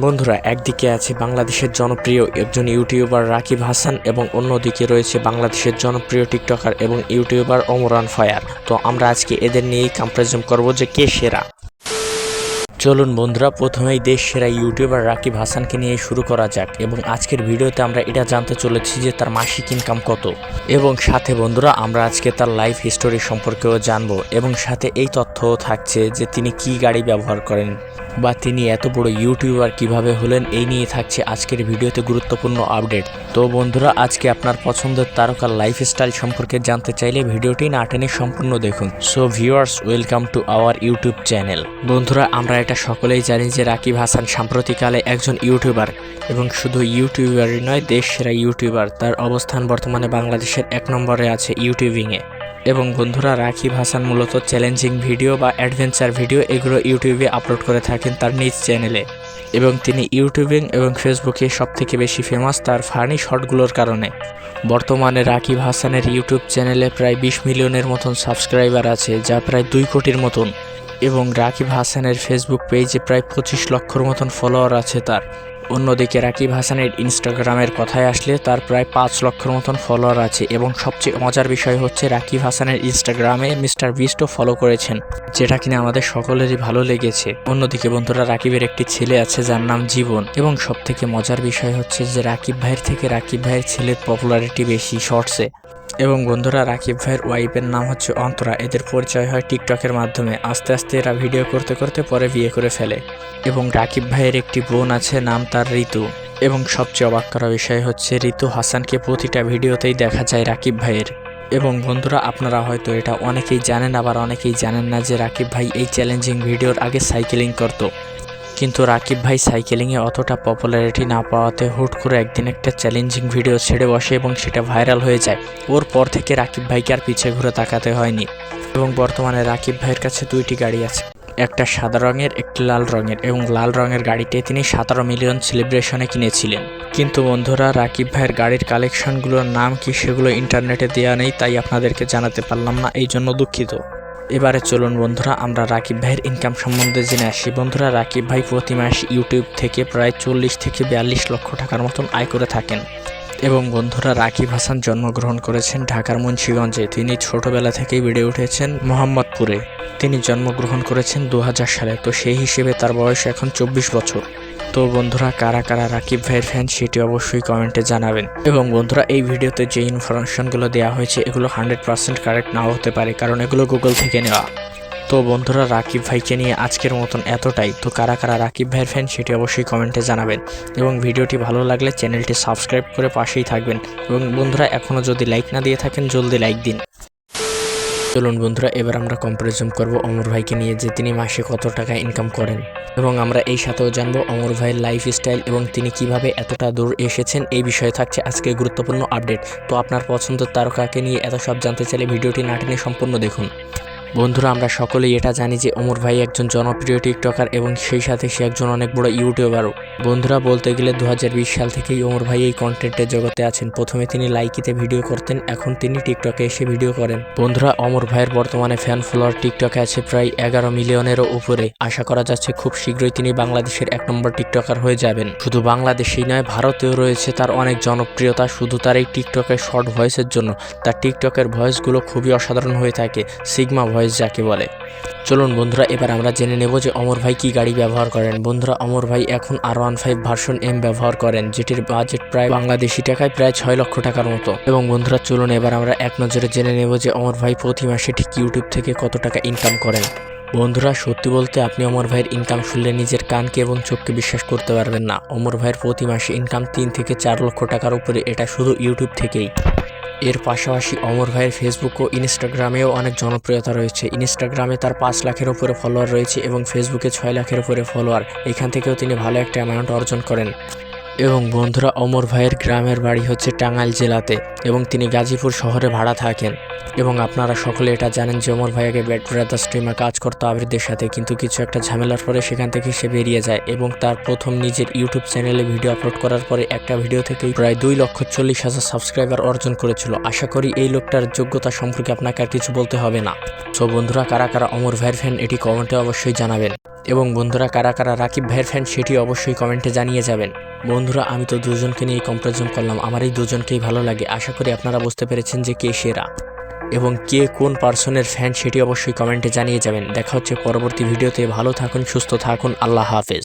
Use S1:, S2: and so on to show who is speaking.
S1: বন্ধুরা, একদিকে আছে বাংলাদেশের জনপ্রিয় একজন ইউটিউবার রাকিব হাসান এবং অন্যদিকে রয়েছে বাংলাদেশের জনপ্রিয় টিকটকার এবং ইউটিউবার অমরান ফায়ার। তো আমরা আজকে এদের নিয়েই কম্পারিজন করব যে কে সেরা। চলুন বন্ধুরা, প্রথমেই দেশ সেরা ইউটিউবার রাকিব হাসানকে নিয়ে শুরু করা যাক এবং আজকের ভিডিওতে আমরা এটা জানতে চলেছি যে তার মাসিক ইনকাম কত। এবং সাথে বন্ধুরা, আমরা আজকে তার লাইফ হিস্টোরি সম্পর্কেও জানব এবং সাথে এই তথ্যও থাকছে যে তিনি কি গাড়ি ব্যবহার করেন। বা তিনি এত বড় ইউটিউবার কীভাবে হলেন, এই নিয়ে থাকছে আজকের ভিডিওতে গুরুত্বপূর্ণ আপডেট। তো বন্ধুরা, আজকে আপনার পছন্দের তারকার লাইফস্টাইল সম্পর্কে জানতে চাইলে ভিডিওটি না টেনে সম্পূর্ণ দেখুন। So viewers welcome to our YouTube channel বন্ধুরা, আমরা এটা সকলেই জানি যে রাকিব হাসান সাম্প্রতিককালে একজন ইউটিউবার এবং শুধু ইউটিউবারই নয় দেশ সেরা ইউটিউবার। তার অবস্থান বর্তমানে বাংলাদেশের এক নম্বরে আছে ইউটিউবিংয়ে। এবং বন্ধুরা রাকিব হাসান মূলত চ্যালেঞ্জিং ভিডিও বা অ্যাডভেঞ্চার ভিডিও এগুলো ইউটিউবে আপলোড করে থাকেন তার নিজ চ্যানেলে এবং তিনি ইউটিউবিং এবং ফেসবুকে সবথেকে বেশি ফেমাস তার ফানি শর্টগুলোর কারণে। বর্তমানে রাকিব হাসানের ইউটিউব চ্যানেলে প্রায় বিশ মিলিয়নের মতন সাবস্ক্রাইবার আছে, যা প্রায় দুই কোটির মতন। এবং রাকিব হাসানের ফেসবুক পেজে প্রায় পঁচিশ লক্ষর মতন ফলোয়ার আছে তার। অন্যদিকে রাকিব হাসানের ইনস্টাগ্রামের কথায় আসলে তার প্রায় পাঁচ লক্ষর মতন ফলোয়ার আছে এবং সবচেয়ে মজার বিষয় হচ্ছে রাকিব হাসানের ইনস্টাগ্রামে মিস্টার বিস্টও ফলো করেছেন, যেটা কিনা আমাদের সকলেরই ভালো লেগেছে। অন্যদিকে বন্ধুরা, রাকিবের একটি ছেলে আছে যার নাম জীবন এবং সবথেকে মজার বিষয় হচ্ছে যে রাকিব ভাইয়ের থেকে রাকিব ভাইয়ের ছেলের পপুলারিটি বেশি শর্টসে এবং বন্ধুরা রাকিব ভাইয়ের ওয়াইফের নাম হচ্ছে অন্তরা। এদের পরিচয় হয় টিকটকের মাধ্যমে। আস্তে আস্তে এরা ভিডিও করতে করতে পরে বিয়ে করে ফেলে। এবং রাকিব ভাইয়ের একটি বোন আছে, নাম তার ঋতু। এবং সবচেয়ে অবাক করা বিষয় হচ্ছে, ঋতু হাসানকে প্রতিটা ভিডিওতেই দেখা যায় রাকিব ভাইয়ের। এবং বন্ধুরা, আপনারা হয়তো এটা অনেকেই জানেন, আবার অনেকেই জানেন না যে রাকিব ভাই এই চ্যালেঞ্জিং ভিডিওর আগে সাইকেলিং করতো। কিন্তু রাকিব ভাই সাইকেলিংয়ে অতটা পপুলারিটি না পাওয়াতে হুট করে একদিন একটা চ্যালেঞ্জিং ভিডিও ছেড়ে বসে এবং সেটা ভাইরাল হয়ে যায়। ওর পর থেকে রাকিব ভাইকে আর পিছে ঘুরে তাকাতে হয়নি। এবং বর্তমানে রাকিব ভাইয়ের কাছে দুইটি গাড়ি আছে। একটা সাদা রঙের, একটি লাল রঙের এবং লাল রঙের গাড়িটি তিনি সতেরো মিলিয়ন সেলিব্রেশনে কিনেছিলেন। কিন্তু বন্ধুরা, রাকিব ভাইয়ের গাড়ির কালেকশনগুলোর নাম কি সেগুলো ইন্টারনেটে দেওয়া নেই, তাই আপনাদেরকে জানাতে পারলাম না এই জন্য দুঃখিত। এবারে চলুন বন্ধুরা, আমরা রাকিব ভাইয়ের ইনকাম সম্বন্ধে জেনে আসি। বন্ধুরা, রাকিব ভাই প্রতি মাস ইউটিউব থেকে প্রায় চল্লিশ থেকে বিয়াল্লিশ লক্ষ টাকার মতন আয় করে থাকেন। এবং বন্ধুরা, রাকিব হাসান জন্মগ্রহণ করেছেন ঢাকার মুন্সিগঞ্জে। তিনি ছোটবেলা থেকেই বেড়ে উঠেছেন মোহাম্মদপুরে। তিনি জন্মগ্রহণ করেছেন দু হাজার সালে, তো সেই হিসেবে তার বয়স এখন চব্বিশ বছর। তো বন্ধুরা, কারা কারা রাকিব ভাইয়ের ফ্যান সেটি অবশ্যই কমেন্টে জানাবেন। এবং বন্ধুরা, এই ভিডিওতে যে ইনফরমেশনগুলো দেওয়া হয়েছে, এগুলো হান্ড্রেড পার্সেন্ট কারেক্ট নাও হতে পারে, কারণ এগুলো গুগল থেকে নেওয়া। তো বন্ধুরা, রাকিব ভাইকে নিয়ে আজকের মতন এতটাই। তো কারা কারা রাকিব ভাইয়ের ফ্যান সেটি অবশ্যই কমেন্টে জানাবেন। এবং ভিডিওটি ভালো লাগলে চ্যানেলটি সাবস্ক্রাইব করে পাশেই থাকবেন। এবং বন্ধুরা এখনও যদি লাইক না দিয়ে থাকেন, জলদি লাইক দিন। চলুন বন্ধুরা, এবার আমরা কম্পারিজন করব অমর ভাইকে নিয়ে যে তিনি মাসে কত টাকা ইনকাম করেন। এবং আমরা এই সাথেও জানব অমর ভাইয়ের লাইফ স্টাইল এবং তিনি কীভাবে এতটা দূর এসেছেন, এই বিষয়ে থাকছে আজকে গুরুত্বপূর্ণ আপডেট তো আপনার পছন্দের তারকাকে নিয়ে এত সব জানতে চাইলে ভিডিওটি না টেনে সম্পূর্ণ দেখুন। বন্ধুরা, আমরা সকলেই এটা জানি যে অমর ভাই একজন জনপ্রিয় টিকটকার এবং সেই সাথে সে একজন অনেক বড় ইউটিউবারও বন্ধুরা, বলতে গেলে দু হাজার বিশ সাল থেকেই অমর ভাই এই কন্টেন্টের জগতে আছেন। প্রথমে তিনি লাইকিতে ভিডিও করতেন, এখন তিনি টিকটকে এসে ভিডিও করেন। বন্ধুরা অমর ভাইয়ের বর্তমানে ফ্যান ফলোয়ার টিকটকে আছে প্রায় এগারো মিলিয়নেরও উপরে। আশা করা যাচ্ছে খুব শীঘ্রই তিনি বাংলাদেশের এক নম্বর টিকটকার হয়ে যাবেন। শুধু বাংলাদেশেই নয়, ভারতেও রয়েছে তার অনেক জনপ্রিয়তা, শুধু তার এই টিকটকের শর্ট ভয়েসের জন্য। তার টিকটকের ভয়েসগুলো খুবই অসাধারণ হয়ে থাকে সিগমা ভয়েস যাকে বলে। চলুন বন্ধুরা, এবার আমরা জেনে নেব যে অমর ভাই কি গাড়ি ব্যবহার করেন। বন্ধুরা অমর ভাই এখন আর ওয়ান ফাইভ ভার্সন এম ব্যবহার করেন, যেটির বাজেট প্রায় বাংলাদেশি টাকায় প্রায় ছয় লক্ষ টাকার মতো। এবং বন্ধুরা, চলুন এবার আমরা এক নজরে জেনে নেব যে অমর ভাই প্রতি মাসে ঠিক ইউটিউব থেকে কত টাকা ইনকাম করেন। বন্ধুরা, সত্যি বলতে আপনি অমর ভাইয়ের ইনকাম শুনলে নিজের কানকে এবং চোখকে বিশ্বাস করতে পারবেন না। অমর ভাইয়ের প্রতি মাসে ইনকাম তিন থেকে চার লক্ষ টাকার উপরে, এটা শুধু ইউটিউব থেকেই। এর পাশাপাশি অমর ভাইয়ের ফেসবুক ও ইনস্টাগ্রামেও অনেক জনপ্রিয়তা রয়েছে। ইনস্টাগ্রামে তার পাঁচ লাখের উপরে ফলোয়ার রয়েছে এবং ফেসবুকে ছয় লাখের উপরে ফলোয়ার এখান থেকেও তিনি ভালো একটা অ্যামাউন্ট অর্জন করেন। এবং বন্ধুরা, অমর ভাইয়ের গ্রামের বাড়ি হচ্ছে টাঙ্গাইল জেলাতে এবং তিনি গাজীপুর শহরে ভাড়া থাকেন। এবং আপনারা সকলে এটা জানেন যে অমর ভাই আগে ব্যাট ব্রাদার স্ট্রিমে কাজ করতো আবিরদের সাথে, কিন্তু কিছু একটা ঝামেলার পরে সেখান থেকে সে বেরিয়ে যায় এবং তার প্রথম নিজের ইউটিউব চ্যানেলে ভিডিও আপলোড করার পরে একটা ভিডিও থেকেই প্রায় দুই লক্ষ চল্লিশ হাজার সাবস্ক্রাইবার অর্জন করেছিল। আশা করি এই লোকটার যোগ্যতা সম্পর্কে আপনাকে আর কিছু বলতে হবে না। সো বন্ধুরা, কারা কারা অমর ভাইয়ের ফ্যান এটি কমেন্টে অবশ্যই জানাবেন। এবং বন্ধুরা কারা কারা রাকিব ভাইয়ের ফ্যান সেটি অবশ্যই কমেন্টে জানিয়ে যাবেন। বন্ধুরা, আমি তো দুজনকে নিয়ে কম্পারিজন করলাম, আমার এই দুজনকেই ভালো লাগে। আশা করি আপনারা বুঝতে পেরেছেন যে কে সেরা এবং কে কোন পার্সনের ফ্যান সেটি অবশ্যই কমেন্টে জানিয়ে যাবেন। দেখা হচ্ছে পরবর্তী ভিডিওতে। ভালো থাকুন, সুস্থ থাকুন, আল্লাহ হাফেজ।